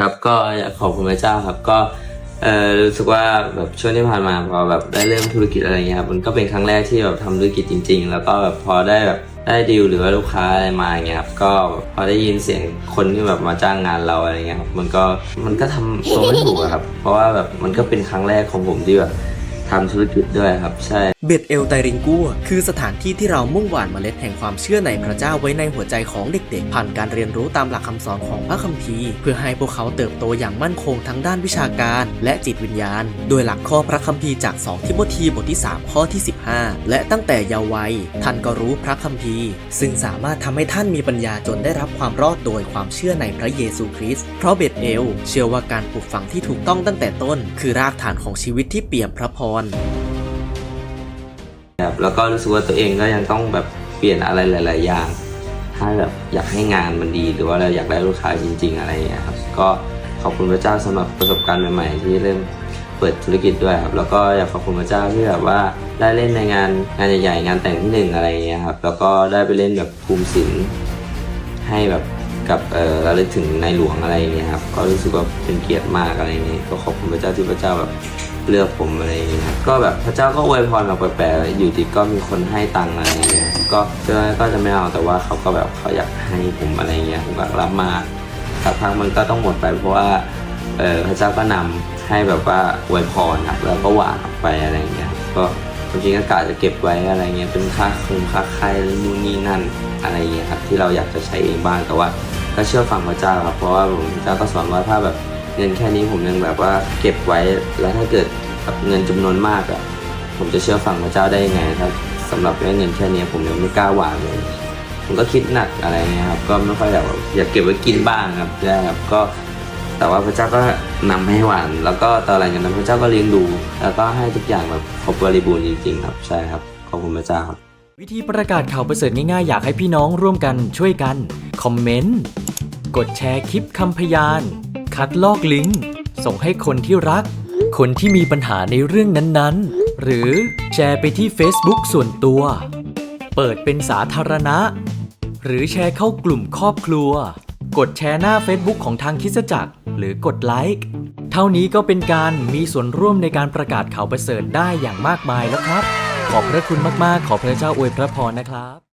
ครับก็อยากขอบคุณพระเจ้าครับก็เออรู้สึกว่าแบบช่วงที่ผ่านมาพอแบบได้เริ่มธุรกิจอะไรเงี้ยครับมันก็เป็นครั้งแรกที่แบบทำธุรกิจจริง ๆ แล้วก็แบบพอได้แบบได้ดีลหรือว่าลูกค้าอะไรมาอย่างเงี้ยครับก็พอได้ยินเสียงคนที่แบบมาจ้างงานเราอะไรเงี้ยครับมันก็มันก็ทำตัวไม่ถูกอะครับ เพราะว่าแบบมันก็เป็นครั้งแรกของผมที่แบบ ทำธุรกิจด้วยครับ ใช่เบ็ดเอลไตริงกัวคือสถานที่ที่เรามุ่งหว่านเมล็ดแห่งความเชื่อในพระเจ้าไว้ในหัวใจของเด็กๆ ผ่านการเรียนรู้ตามหลักคำสอนของพระคัมภีร์ เพื่อให้พวกเขาเติบโตอย่างมั่นคงทั้งด้านวิชาการและจิตวิญญาณ โดยหลักข้อพระคัมภีร์จาก 2 ทิโมธีบทที่ 3 ข้อที่ 15 และตั้งแต่เยาว์วัยท่านก็รู้พระคัมภีร์ ซึ่งสามารถทำให้ท่านมีปัญญาจนได้รับความรอดโดยความเชื่อในพระเยซูคริสต์เพราะเบ็ดเอลเชื่อว่าการปลูกฝังที่ถูกต้องตั้งแต่ต้น คือรากฐานของชีวิตที่เปี่ยมพระพรครับแล้วก็รู้สึกว่าตัวเองก็ยังต้องแบบเปลี่ยนอะไรหลาย ๆ อย่าง ถ้าแบบอยากให้งานมันดีหรือว่าเราอยากได้ลูกค้าจริง ๆ อะไรอย่างเงี้ยครับก็ขอบคุณพระเจ้าสำหรับประสบการณ์ใหม่ ๆ ที่เริ่มเปิดธุรกิจด้วยครับแล้วก็อยากขอบคุณพระเจ้าที่แบบว่าได้เล่นในงานงานใหญ่ ๆ งานแต่งที่หนึ่งอะไรอย่างเงี้ยครับแล้วก็ได้ไปเล่นแบบภูมิศิลป์ให้แบบกับเออเราลึกถึงในหลวงอะไรอย่างเงี้ยครับก็รู้สึกว่าเป็นเกียรติมากอะไรอย่างเงี้ยก็ขอบคุณพระเจ้าที่พระเจ้าแบบ เลือกผมอะไรอย่างเงี้ยก็แบบพระเจ้าก็อวยพรมาแปลกๆอยู่ดีก็มีคนให้ตังค์อะไรอย่างเงี้ยก็ก็ก็จะไม่เอาแต่ว่าเขาก็แบบเขาอยากให้ผมอะไรอย่างเงี้ยผมก็รับมาสักพักมันก็ต้องหมดไปเพราะว่าเออพระเจ้าก็นำให้แบบว่าอวยพรครับแล้วก็หวานออกไปอะไรอย่างเงี้ยก็จริงๆก็กะจะเก็บไว้อะไรเงี้ยเป็นค่าคงค่าไข่นู่นนี่นั่นอะไรเงี้ยครับที่เราอยากจะใช้เองบ้างแต่ว่าก็เชื่อฟังพระเจ้าครับเพราะว่าผมพระเจ้าก็สอนว่าถ้าแบบ เงินแค่นี้ผมยังแบบว่าเก็บไว้แล้วถ้าเกิดเงินจำนวนมากอะ่ะผมจะเชื่อฟังพระเจ้าได้ยังไงถ้าสำหรับเงินแค่นี้ผมยังไม่กล้าวางเลยผมก็คิดหนักอะไรเงี้ยครับก็ไม่ค่อยอยากแบบอยากเก็บไว้กินบ้างครับใช่ครับก็แต่ว่าพระเจ้าก็นำให้หวาน แล้วก็ต่ออะไรกันนั้นพระเจ้าก็เลี้ยงดู แล้วก็ให้ทุกอย่างแบบครบบริบูรณ์จริงๆครับใช่ครับขอบคุณพระเจ้าครับวิธีประกาศข่าวประเสริฐง่ายๆ อยากให้พี่น้องร่วมกันช่วยกัน คอมเมนต์ กดแชร์คลิปคำพยาน คัดลอกลิงก์ ส่งให้คนที่รัก คนที่มีปัญหาในเรื่องนั้นๆ หรือแชร์ไปที่ Facebook ส่วนตัว เปิดเป็นสาธารณะ หรือแชร์เข้ากลุ่มครอบครัว กดแชร์หน้า Facebook ของทางคิดจักร หรือกดไลค์เท่านี้ก็เป็นการมีส่วนร่วมในการประกาศข่าวประเสริฐได้อย่างมากมายแล้วครับ ขอบพระคุณมากๆ ขอพระเจ้าอวยพระพรนะครับ